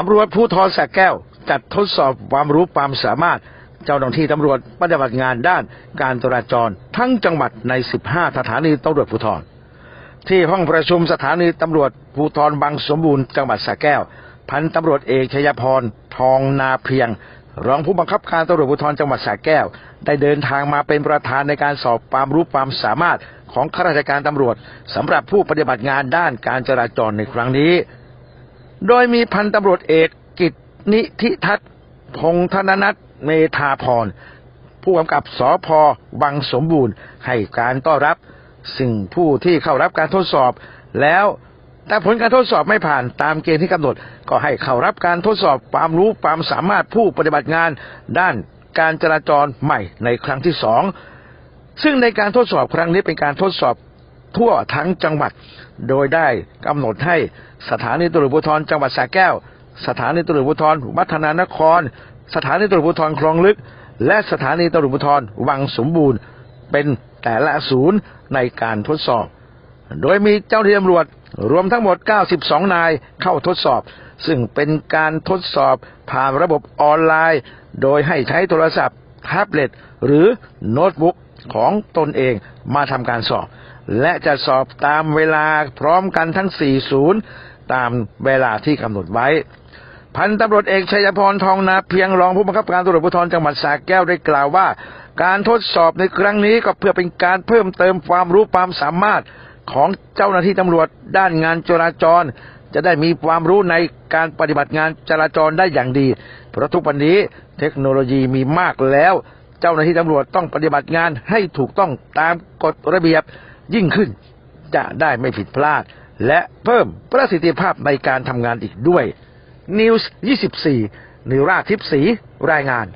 ตำรวจภูธรสระแก้ว จัดทดสอบความรู้ความสามารถ เจ้าหน้าที่ตำรวจปฏิบัติงานด้านการจราจรทั้งจังหวัดใน 15 สถานีตำรวจภูธรที่ห้องประชุมสถานีตำรวจภูธรบางสมบูรณ์จังหวัดสระแก้ว พันตำรวจเอกชยพร ทองนาเพียง รองผู้บังคับการตำรวจภูธรจังหวัดสระแก้ว ได้เดินทางมาเป็นประธานในการสอบความรู้ความสามารถของข้าราชการตำรวจสำหรับผู้ปฏิบัติงานด้านการจราจรในครั้งนี้ โดยมีพันตำรวจเอกกิตนิธิทัศน์พงธนนัทเมธาพร ผู้กำกับสอพวังสมบูรณ์ ให้การต้อนรับ สิ่งผู้ที่เข้ารับการทดสอบ แล้วแต่ผลการทดสอบไม่ผ่านตามเกณฑ์ที่กำหนด ก็ให้เข้ารับการทดสอบความรู้ความสามารถผู้ปฏิบัติงาน ด้านการจราจรใหม่ในครั้งที่สองซึ่งในการทดสอบครั้งนี้เป็นการทดสอบ ทั่วทั้งจังหวัด โดยได้กำหนดให้สถานีตำรวจภูธรจังหวัดสระแก้ว สถานีตำรวจภูธรวัฒนานคร สถานีตำรวจภูธรคลองลึก และสถานีตำรวจภูธรวังสมบูรณ์ เป็นแต่ละศูนย์ในการทดสอบ โดยมีเจ้าหน้าที่ตำรวจรวมทั้งหมด 92 นายเข้าทดสอบ ซึ่งเป็นการทดสอบผ่านระบบออนไลน์ โดยให้ใช้โทรศัพท์ แท็บเล็ตหรือโน้ตบุ๊กของตนเองมาทำการสอบ และจะสอบตามเวลาพร้อมกันทั้ง 4 ศูนย์ ตามเวลาที่กำหนดไว้ พันตำรวจเอกชัยพรทองนาเพียงรองผู้บังคับการตำรวจภูธรจังหวัดสระแก้วได้กล่าวว่า การทดสอบในครั้งนี้ก็เพื่อเป็นการเพิ่มเติมความรู้ความสามารถของเจ้าหน้าที่ตำรวจด้านงานจราจร จะได้มีความรู้ในการปฏิบัติงานจราจรได้อย่างดี เพราะทุกวันนี้เทคโนโลยีมีมากแล้ว เจ้าหน้าที่ตำรวจต้องปฏิบัติงานให้ถูกต้องตามกฎระเบียบยิ่งขึ้น จะได้ไม่ผิดพลาด และเพิ่มประสิทธิภาพในการทำงานอีกด้วย News 24นิราทิพย์ศรีรายงาน